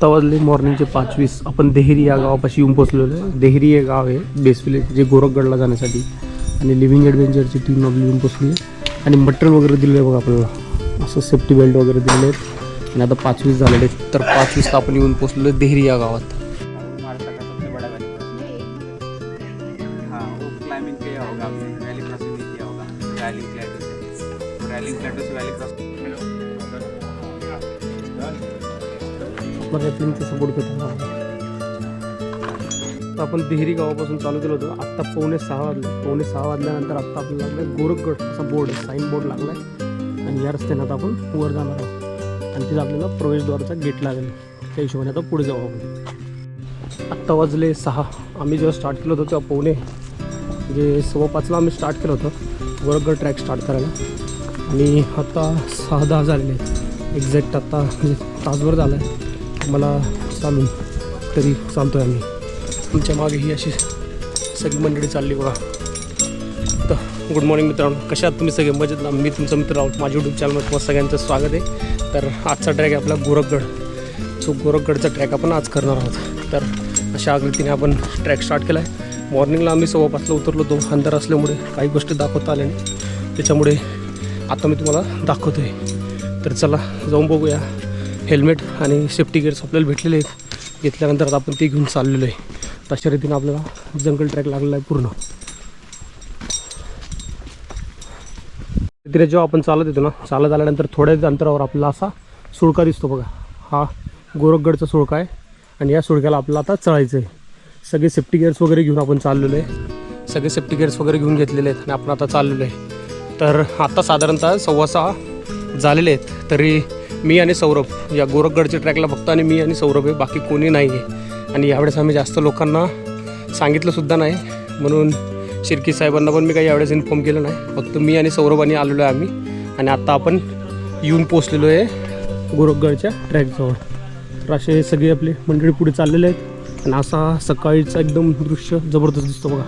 आत्ता वाजले मॉर्निंगचे पाच वीस. आपण देहरी या गावापाशी येऊन पोचलेलो आहे. देहरी हे गाव आहे बेस विलेज जे गोरखगडला जाण्यासाठी. आणि लिव्हिंग ॲडव्हेंचरची टीम आपली येऊन पोचली आहे. आणि मटण वगैरे दिलं आहे बघा आपल्याला. असं सेफ्टी बेल्ट वगैरे दिलेले आहेत. आणि आता पाच वीस झालेले आहेत. तर पाच वीसला आपण येऊन पोचलेलो आहे देहरी या गावात. भारत का मला या सपोर्ट करतो आपण देहरी गावापासून चालू केलं होतं. आत्ता पावणे सहा वाजले. पावणे सहा वाजल्यानंतर आत्ता आपल्याला लागलं गोरखगड. असा बोर्ड आहे. साईन बोर्ड लागला आहे आणि या रस्त्याने आता आपण वर जाणार आहोत. आणि तिथं आपल्याला प्रवेशद्वाराचा गेट लागेल. त्या हिशोबाने आता पुढे जाऊ आपण. आत्ता वाजले सहा. आम्ही जेव्हा स्टार्ट केलं होतं तेव्हा पावणे म्हणजे सव्वा पाचला आम्ही स्टार्ट केलं होतं. गोरखगड ट्रॅक स्टार्ट करायला. आणि आता सहा दहा झालेले एक्झॅक्ट आत्ता म्हणजे तासभर झाला आहे मला चालून तरी चालतो आहे आम्ही. तुमच्या मागे ही अशी सगळी मंडळी चालली बघा. तर गुड मॉर्निंग मित्रांनो. कशा आहात तुम्ही सगळे? मजेत ना? मी तुमचा मित्र आहोत माझ्या यूट्यूब चॅनलमध्ये तुम्हाला सगळ्यांचं स्वागत आहे. तर आजचा ट्रॅक आहे आपला गोरखगड. सो गोरखगडचा ट्रॅक आपण आज करणार आहोत. तर अशा आकृतीने आपण ट्रॅक स्टार्ट केला आहे मॉर्निंगला आम्ही सव्वा पाचला उतरलो. तो अंधार असल्यामुळे काही गोष्टी दाखवता आल्या नाही. त्याच्यामुळे आता मी तुम्हाला दाखवतो आहे तर चला जाऊन बघूया. हेल्मेट आणि सेफ्टी गिअर्स आपल्याला भेटलेले आहेत. घेतल्यानंतर आता आपण ते घेऊन चाललेलो आहे. तशा रीतीनं आपल्याला जंगल ट्रॅक लागलेला आहे पूर्ण. तिथे जेव्हा आपण चालत येतो ना चालत आल्यानंतर थोड्याच अंतरावर आपला असा सुळका दिसतो बघा. हा गोरखगडचा सुळका आहे आणि या सुळक्याला आपल्याला आता चढायचं आहे. सगळे सेफ्टी गिअर्स वगैरे घेऊन आपण चाललेलो आहे. सगळे सेफ्टी गिअर्स वगैरे घेऊन घेतलेले आहेत आणि आपण आता चाललेलो आहे. तर आता साधारणतः सव्वा सहा झालेले आहेत. तरी मी आणि सौरभ या गोरखगडच्या ट्रॅकला फक्त आणि मी आणि सौरभ आहे बाकी कोणी नाही आहे आणि यावेळेस आम्ही जास्त लोकांना सांगितलंसुद्धा नाही. म्हणून शिर्की साहेबांना पण मी काही यावेळेस इन्फॉर्म केलं नाही. फक्त मी आणि सौरभाने आलेलो आहे आम्ही. आणि आत्ता आपण येऊन पोचलेलो आहे गोरखगडच्या ट्रॅकजवळ तर असे सगळे आपले मंडळी पुढे चाललेले आहेत. आणि असा सकाळीचा एकदम दृश्य जबरदस्त दिसतो बघा.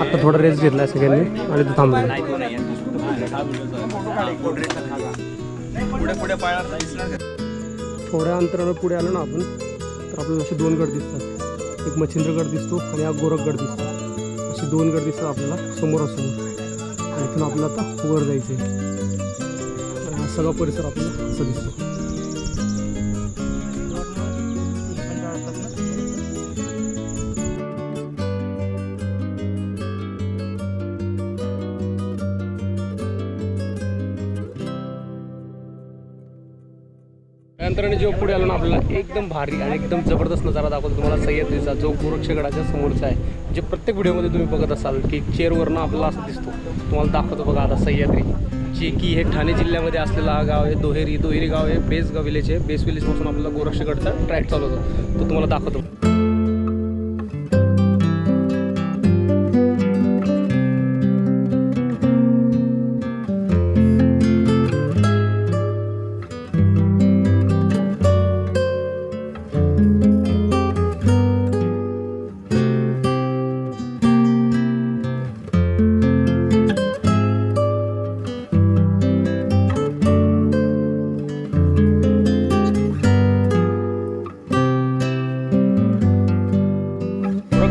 आता थोडा रेस्ट घेतला आहे सगळ्यांनी. आणि तो थांबलो पुढे पुढे थोड्या अंतरावर पुढे आलो ना आपण तर आपल्याला असे दोन गड दिसतात. एक मच्छिंद्रगड दिसतो आणि हा गोरखगड दिसतो. असे दोन गड दिसतात आपल्याला समोरासमोर आणि इथून आपल्याला आता वर जायचं आहे हा सगळा परिसर आपल्याला असं दिसतो. त्यानंतर जेव्हा पुढे आलो ना आपल्याला एकदम भारी आणि एकदम जबरदस्त नजारा दाखवतो तुम्हाला. सह्याद्रीचा जो गोरक्षगडाच्या समोरचा आहे जे प्रत्येक व्हिडिओमध्ये तुम्ही बघत असाल की चेअरवरनं आपल्याला असं दिसतो. तुम्हाला दाखवतो बघा आता सह्याद्री जे की हे ठाणे जिल्ह्यामध्ये असलेला हा गाव आहे दोहेरी दोहेरी गाव आहे बेस गाव विलेज आहे. बेस विलेजपासून आपल्याला गोरक्षगडचा ट्रॅक चालू होतो. तो तुम्हाला दाखवतो.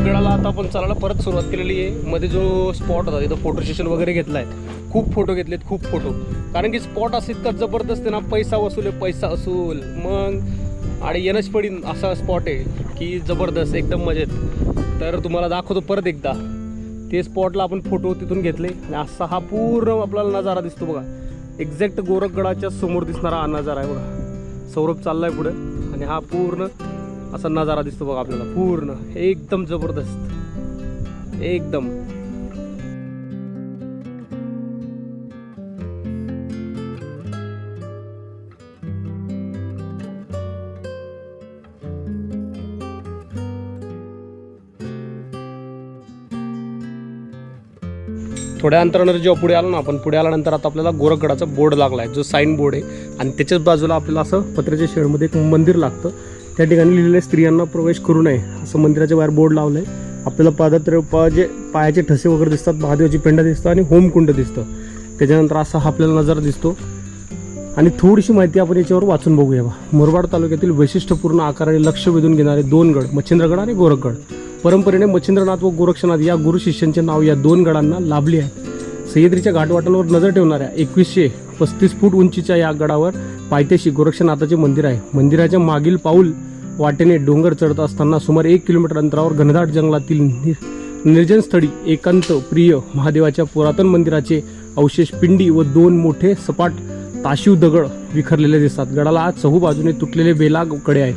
गडाला आता आपण चालायला परत सुरुवात केलेली आहे. मध्ये जो स्पॉट होता तिथं फोटो सेशन वगैरे घेतला आहे खूप फोटो घेतलेत खूप फोटो कारण की स्पॉट असं इतका जबरदस्त आहे ना पैसा वसूल आहे पैसा असूल. मग आणि येणंच पडीन असा स्पॉट आहे की जबरदस्त एकदम मजेत. तर तुम्हाला दाखवतो परत एकदा. ते स्पॉटला आपण फोटो तिथून घेतले. आणि असा हा पूर्ण आपल्याला नजारा दिसतो बघा. एक्झॅक्ट गोरखगडाच्या समोर दिसणारा हा नजारा आहे बघा. सौरभ चाललाय पुढे. आणि हा पूर्ण असा नजारा दिसतो बघा आपल्याला पूर्ण एकदम जबरदस्त. एकदम. थोड्या अंतरानंतर जेव्हा पुढे आलो ना आपण पुढे आल्यानंतर आता आपल्याला गोरखगडाचा बोर्ड लागला आहे जो साईन बोर्ड आहे. आणि त्याच्याच बाजूला आपल्याला असं पत्र्याच्या शेडमध्ये एक मंदिर लागतं. त्या ठिकाणी लिहिलेलं आहे स्त्रियांना प्रवेश करू नये असं मंदिराच्या बाहेर बोर्ड लावलं आहे आपल्याला पादत्र पा जे पायाचे ठसे वगैरे दिसतात महादेवाची पेंडा दिसतं आणि होमकुंड दिसतं. त्याच्यानंतर असा हा आपल्याला नजारा दिसतो. आणि थोडीशी माहिती आपण याच्यावर वाचून बघूया बा. मुरबाड तालुक्यातील वैशिष्ट्यपूर्ण आकाराने लक्ष वेधून घेणारे दोन गड मच्छिंद्रगड आणि गोरखगड. परंपरेने मच्छिंद्रनाथ व गोरक्षनाथ या गुरु शिष्यांचे नाव या दोन गडांना लाभले आहे. सह्याद्रीच्या घाटवाटांवर नजर ठेवणाऱ्या एकवीसशे पस्तीस फूट उंचीच्या या गडावर पायथ्याशी गोरक्षनाथाचे मंदिर आहे. मंदिराच्या मागील पाऊल वाटेने डोंगर चढत असताना सुमारे एक किलोमीटर अंतरावर घनदाट जंगलातील नि- निर्जन स्थळी एकांत प्रिय महादेवाच्या पुरातन मंदिराचे अवशेष पिंडी व दोन मोठे सपाट ताशीव दगड विखरलेले दिसतात. गडाला आज चहू बाजूने तुटलेले बेलागकडे आहेत.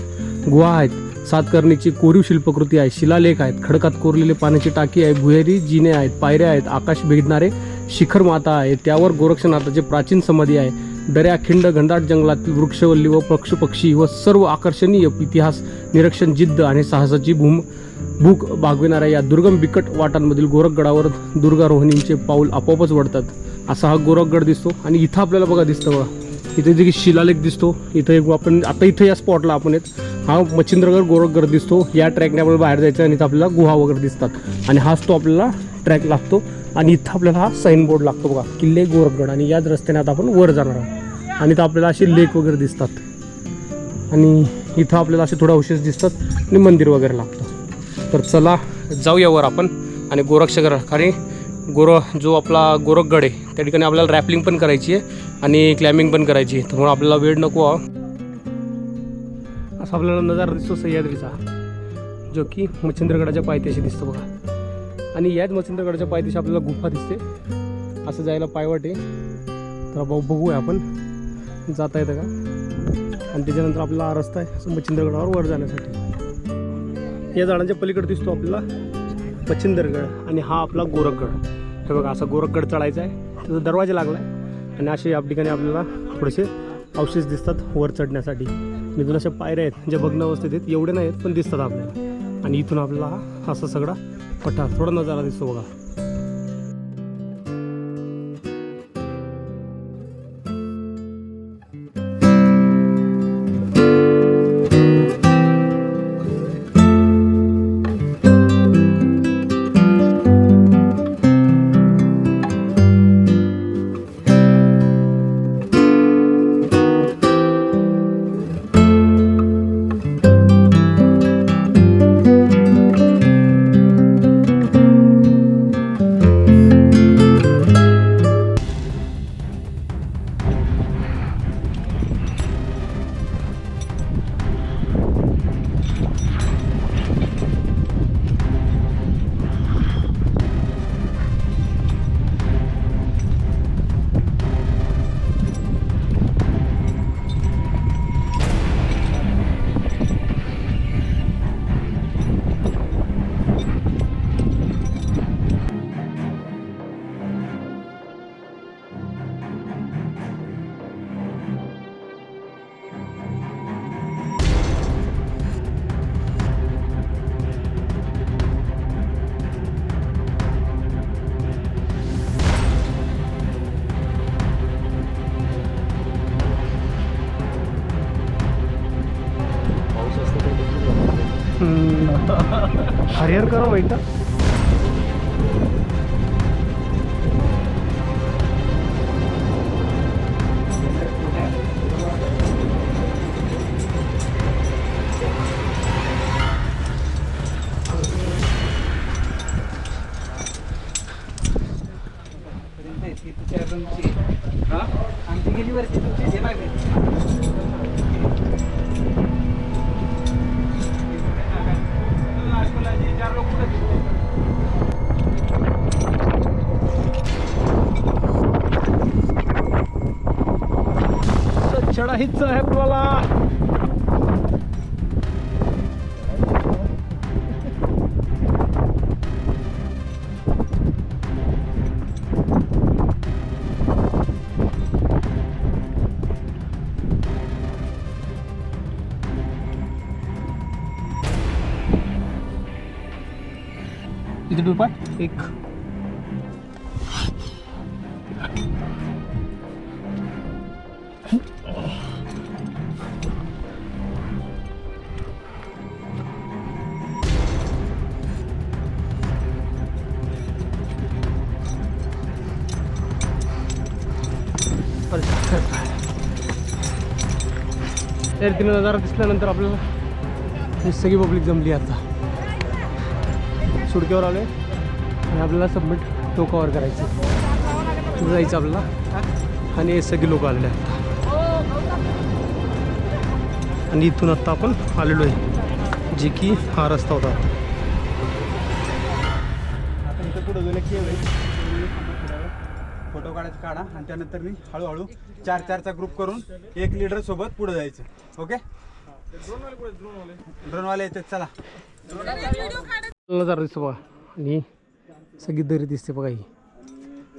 गुहा आहेत. सातकर्णीची कोरीव शिल्पकृती आहे. शिलालेख आहेत. खडकात कोरलेले पाण्याची टाकी आहे. भुहेरी जिने आहेत. पायऱ्या आहेत. आकाश भेदणारे शिखर माता आहे. त्यावर गोरक्षनाथाचे प्राचीन समाधी आहे. दऱ्या खिंड घनदाट जंगलातील वृक्षवल्ली व पक्षपक्षी व सर्व आकर्षणीय इतिहास निरीक्षण जिद्द आणि साहसाची भूम भूक भागविणाऱ्या या दुर्गम बिकट वाटांमधील गोरखगडावर दुर्गारोहिणींचे पाऊल आपोआपच वडतात असा हा गोरखगड दिसतो आणि इथं आपल्याला बघा दिसतं बघा. इथे जे की शिलालेख दिसतो. इथं एक आपण आता इथं या स्पॉटला आपण येत. हा मच्छिंद्रगड गोरखगड दिसतो. या ट्रॅकने आपल्याला बाहेर जायचं आणि इथं आपल्याला गुहा वगैरे दिसतात. आणि हाच तो आपल्याला ट्रॅक लागतो. आणि इथं आपल्याला हा साईन बोर्ड लागतो बघा. किल्ले गोरखगड आणि याच रस्त्याने आता आपण वर जाणार आहोत. आणि इथं आपल्याला असे लेक वगैरे दिसतात. आणि इथं आपल्याला असे थोडे अवशेष दिसतात आणि मंदिर वगैरे लागतं. तर चला जाऊया वर आपण. आणि गोरक्षगर कारण गोर जो आपला गोरखगड आहे त्या ठिकाणी आपल्याला रॅपलिंग पण करायची आहे आणि क्लाइम्बिंग पण करायची आहे. त्यामुळे आपल्याला वेळ नको हा. असा आपल्याला नजारा दिसतो सह्याद्रीचा जो की मच्छिंद्रगडाच्या पायथ्याशी दिसतो बघा. आणि याच मच्छिंद्रगडाच्या पायथ्याशी आपल्याला गुफा दिसते. असं जायला पायवाट आहे. तर भाऊ बघूया आपण. जाता येतं का? आणि त्याच्यानंतर आपला हा रस्ता आहे असं मच्छिंद्रगडावर वर जाण्यासाठी. या झाडांच्या पलीकडे दिसतो आपल्याला मच्छिंदरगड आणि हा आपला गोरखगड. हे बघा असा गोरखगड चढायचा आहे. त्याचा दरवाजा लागला आहे आणि असे या ठिकाणी आपल्याला थोडेसे अवशेष दिसतात वर चढण्यासाठी. इथून अशा पायऱ्या आहेत ज्या भग्न अवस्थेत आहेत. एवढे नाही आहेत पण दिसतात आपल्याला. आणि इथून आपल्याला हा असा सगळा पठार. थोडा नजारा दिसतो बघा. हरिहर करा माहीत चढाईचं आहे आपल्याला किती रुपये एक तीन नजारा दिसल्यानंतर आपल्याला ही सगळी पब्लिक जमली आता. सुडक्यावर आले आणि आपल्याला सबमिट टोकावर करायचं तिथं जायचं आपल्याला. आणि हे सगळी लोक आलेले आहेत आणि इथून आत्ता आपण आलेलो आहे. जे की हा रस्ता होता. काढा आणि त्यानंतर मी हळूहळू चार चारचा ग्रुप करून एक लीडर सोबत पुढे जायचं. ओके ड्रोनवाले येतात चला. नजारा दिसतो बघा. आणि सगळी दरी दिसते बघा ही.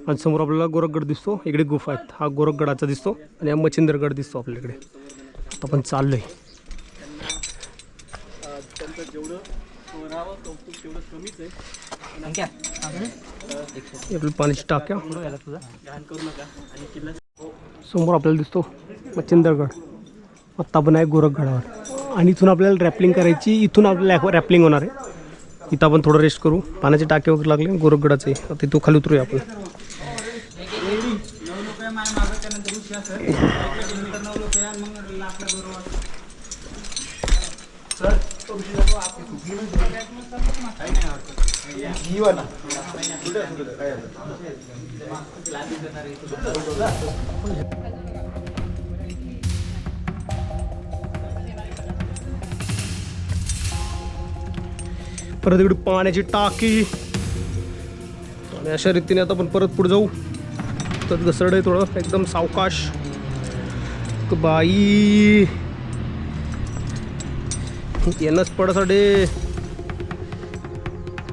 आणि समोर आपल्याला गोरखगड दिसतो. इकडे गुफा आहेत. हा गोरखगडाचा दिसतो आणि हा मच्छिंद्रगड दिसतो आपल्याकडे. आता आपण चाललोय. आपल्या टाक्या समोर आपल्याला दिसतो मच्छिंद्रगड. आत्ता पण आहे गोरखगडावर. आणि इथून आपल्याला रॅपलिंग करायची इथून आपल्याला रॅपलिंग होणार आहे. इथं आपण थोडं रेस्ट करू. पाण्याचे टाके वगैरे लागले गोरखगडाचे. आता इथं खाली उतरूया आपण. सर परत इकडे पाण्याची टाकी. आणि अशा रीतीने आता आपण परत पुढे जाऊ. तर घसरड आहे थोडं. एकदम सावकाश. बाई. येणंच पडासाठी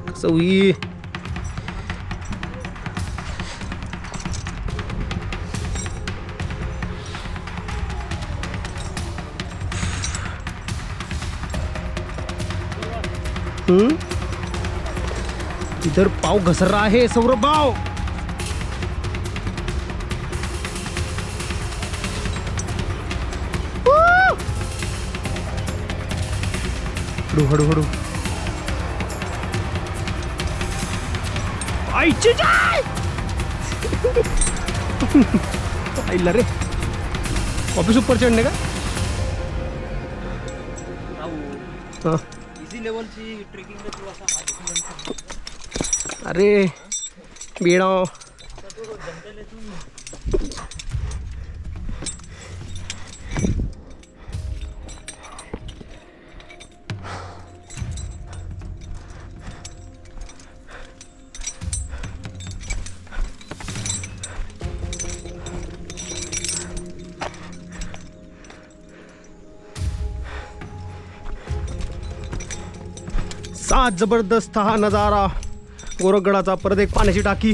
कसं होई? इधर पाव घसर रहा है सौरभ भाव हळू हळू हळू आईची जाय आईला रे. ऑफिस ऊपर चढणे का? हा. इझी लेवलची ट्रेकिंग अरे बेड़ा. हा जबरदस्त हा नजारा. गोरखगडाचा परत एक पाण्याची टाकी.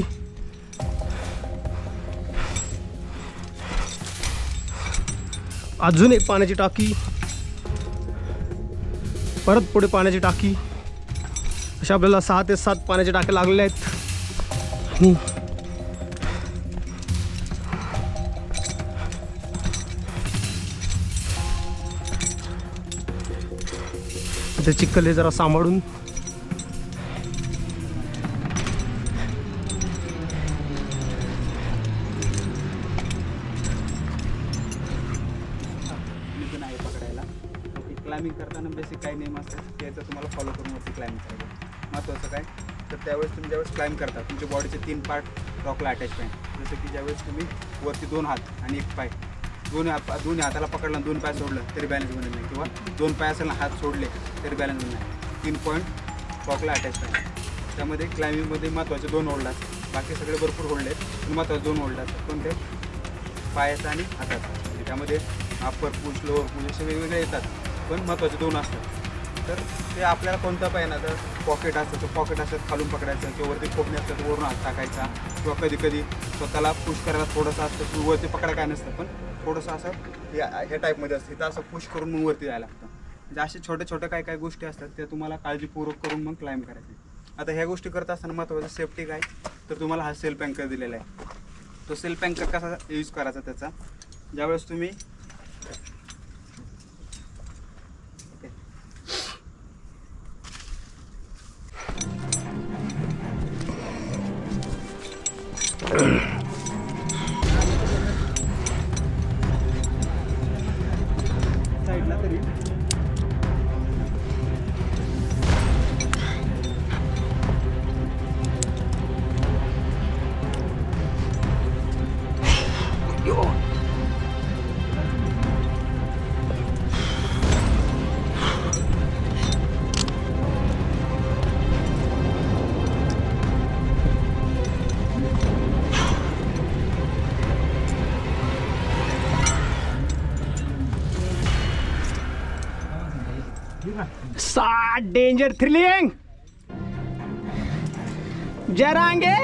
अजून एक पाण्याची टाकी. परत पुढे पाण्याची टाकी. अशा आपल्याला सहा ते सात पाण्याच्या टाक्या लागलेल्या आहेत. आणि आता हे जरा सांभाळून. तीन पार्ट रॉकला अटॅचमेंट जसं की ज्यावेळेस तुम्ही वरती दोन हात आणि एक पाय दोन दोन्ही हाताला पकडलं दोन पाय सोडलं तरी बॅलन्स बनत नाही. किंवा दोन पाय असेल ना हात सोडले तरी बॅलन्स बनत नाही. तीन पॉईंट रॉकला अटॅचमेंट त्यामध्ये क्लाइम्बिंगमध्ये महत्त्वाचे दोन होल्ड असतात. बाकी सगळे भरपूर होल्ड आहेत पण महत्त्वाचे दोन होल्ड असतात. कोणते? पायाचा आणि हाताचा. म्हणजे त्यामध्ये अप्पर पुश लोअर पुश असे वेगवेगळे येतात पण महत्त्वाचे दोन असतात. तर ते आपल्याला कोणतं पाहिजे ना तर पॉकेट असतं पॉकेट असतात खालून पकडायचं किंवा वरती खोपणे असतात वरून हात टाकायचा किंवा कधी कधी स्वतःला पुश करायला थोडंसं असतं की वरती पकडा काय नसतं पण थोडंसं असं या ह्या टाईपमध्ये असतं. तिथं असं पुश करून मग वरती जायला लागतं. म्हणजे असे छोटे छोटे काय काय गोष्टी असतात त्या तुम्हाला काळजीपूर्वक करून मग क्लाइम्ब करायचे. आता ह्या गोष्टी करत असताना महत्त्वाचं सेफ्टी काय? तर तुम्हाला हा सेल्फ अँकर दिलेला आहे. तो सेल्फ अँकर कसा यूज करायचा त्याचा? ज्यावेळेस तुम्ही साठ डेंजर थ्रिलिंग जरांगे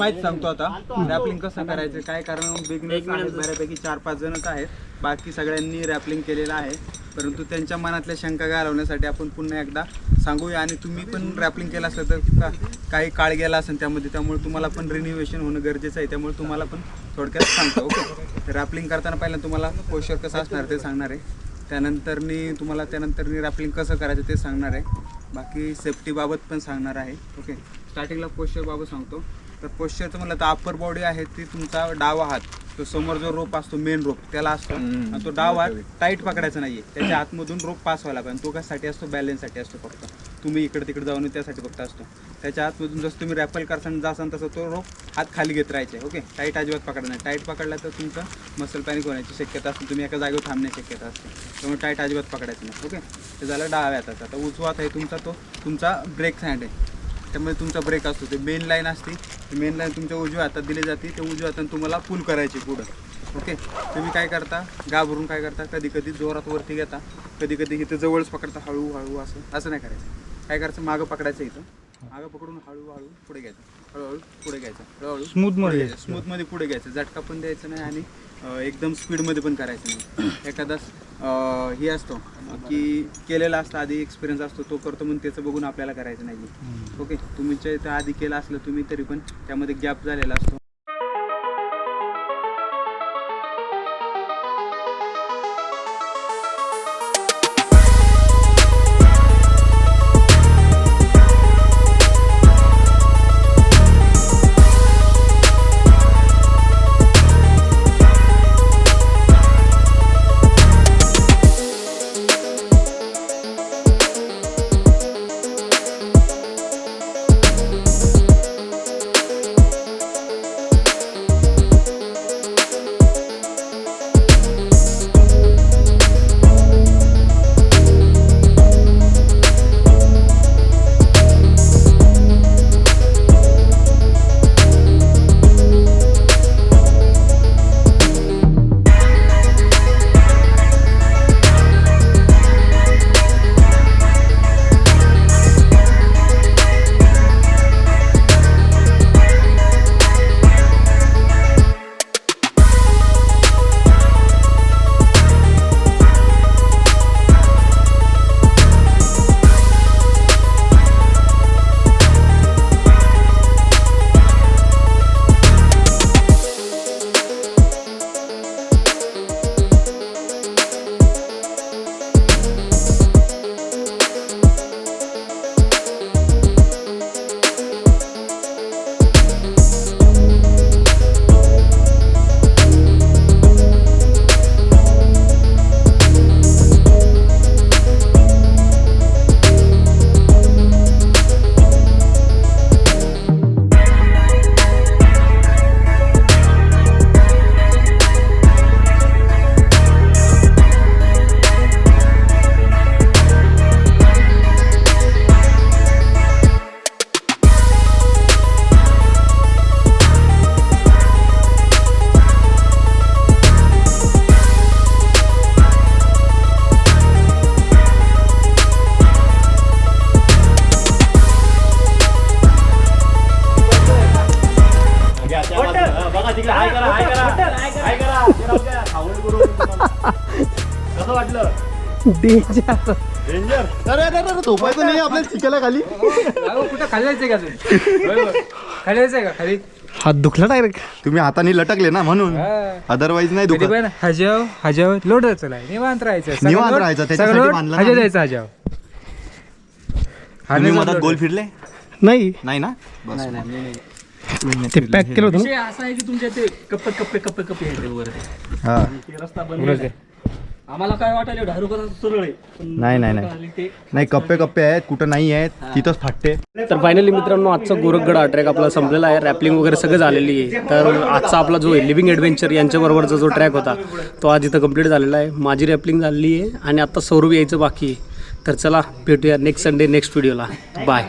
माहिती सांगतो आता. रॅपलिंग कसं करायचं काय कारण बिगनर्स आहेत बऱ्यापैकी चार पाच जणच आहेत. बाकी सगळ्यांनी रॅपलिंग केलेलं आहे. परंतु त्यांच्या मनातल्या शंका घालवण्यासाठी आपण पुन्हा एकदा सांगूया. आणि तुम्ही पण रॅपलिंग केलं असेल तर का- काही काळ गेला असेल त्यामध्ये त्यामुळे तुम्हाला पण रिन्युवेशन होणं गरजेचं आहे. त्यामुळे तुम्हाला पण थोडक्यात सांगतो ओके? रॅपलिंग करताना पहिल्यांदा तुम्हाला पोश्चर कसं असणार ते सांगणार आहे. त्यानंतरनी तुम्हाला त्यानंतरनी रॅपलिंग कसं करायचं ते सांगणार आहे. बाकी सेफ्टीबाबत पण सांगणार आहे ओके? स्टार्टिंगला पोश्चरबाबत सांगतो. तर पोश्चरचं म्हणलं तर अप्पर बॉडी आहे ती तुमचा डावा हात तो समोर जो रोप असतो मेन रोप त्याला असतो. आणि तो डावा हात टाईट पकडायचा नाहीये. त्याच्या आतमधून रोप पास व्हायला पाहिजे तो कशासाठी असतो? बॅलन्ससाठी असतो फक्त. तुम्ही इकडे तिकडे जाऊन त्यासाठी फक्त असतो. त्याच्या आतमधून जसं तुम्ही रॅपल करताना जासान तसं तो रोप हात खाली घेत राहायचे ओके टाईट अजिबात पकडा नाही. टाईट पकडला तर तुमचं मसल पॅनिक होण्याची शक्यता असते. तुम्ही एका जागेवर थांबण्याची शक्यता असते. त्यामुळे टाईट अजिबात पकडायचं नाही ओके ते झालं डाव्या हाताचा. आता उजवा हात आहे तुमचा तो तुमचा ब्रेक हँड आहे त्यामुळे तुमचा ब्रेक असतो. ते मेन लाईन असते. मेन लाईन तुमच्या उजव्या हातात दिली जाते. ते उजव्या हाताने तुम्हाला पुल करायची पुढं. ओके तुम्ही काय करता? घाबरून काय करता? कधी कधी जोरात वरती घेता. कधी कधी इथं जवळच पकडता. हळू हळू असं. असं नाही करायचं. काय करायचं? मागं पकडायचं इथं. मागं पकडून हळूहळू पुढे घ्यायचं. हळूहळू पुढे घ्यायचं. हळूहळू Smooth मध्ये स्मूथमध्ये पुढे घ्यायचं. झटका पण द्यायचा नाही आणि एकदम स्पीडमध्ये पण करायचं नाही. एखादा हे असतो की केलेला असतो आधी एक्सपिरियन्स असतो तो करतो म्हणून त्याचं बघून आपल्याला करायचं नाही ओके तुमच्या इथं आधी केलं असलं तुम्ही तरी पण त्यामध्ये गॅप झालेला असतो. डेंजर डेंजर अरे अरे अरे झोपायचं नाही आपल्याला शिकायला खाली. कुठं खाली जायचंय का जायचंय का खाली? हात दुखला डायरेक्ट तुम्ही हाताने लटकले ना म्हणून. अदरवाईज नाही दुखत. पण हजाव हजाव लोट चलाय. निवांत राहायचं. निवांत राहायचं, त्याच्यासाठी बांधलं ना हजाव हजाव. तुम्ही मधात गोल फिरले? नाही. नाही ना? बस. ते पॅक केलं होतं असा आहे की तुमच्या ते कप्पे कप्पे कप्पे कप्पे हा. रस्ता आहे. आम्हाला काय वाटायला ढारू कसा सरळ आहे? पण नाही नाही नाही. नाही कप्पे कप्पे आहेत कुठं नाही आहेत तिथंच फाटते तर फायनली मित्रांनो आजचा गोरखगड हा ट्रॅक आपला संपलेला आहे. रॅपलिंग वगैरे सगळं झालेली आहे. तर आजचा आपला जो आहे लिव्हिंग ॲडव्हेंचर यांच्याबरोबरचा जो ट्रॅक होता तो आज इथं कंप्लीट झालेला आहे. माझी रॅपलिंग झालेली आहे आणि आता सौरभ यायचं बाकी आहे. तर चला भेटूया नेक्स्ट संडे नेक्स्ट व्हिडिओला बाय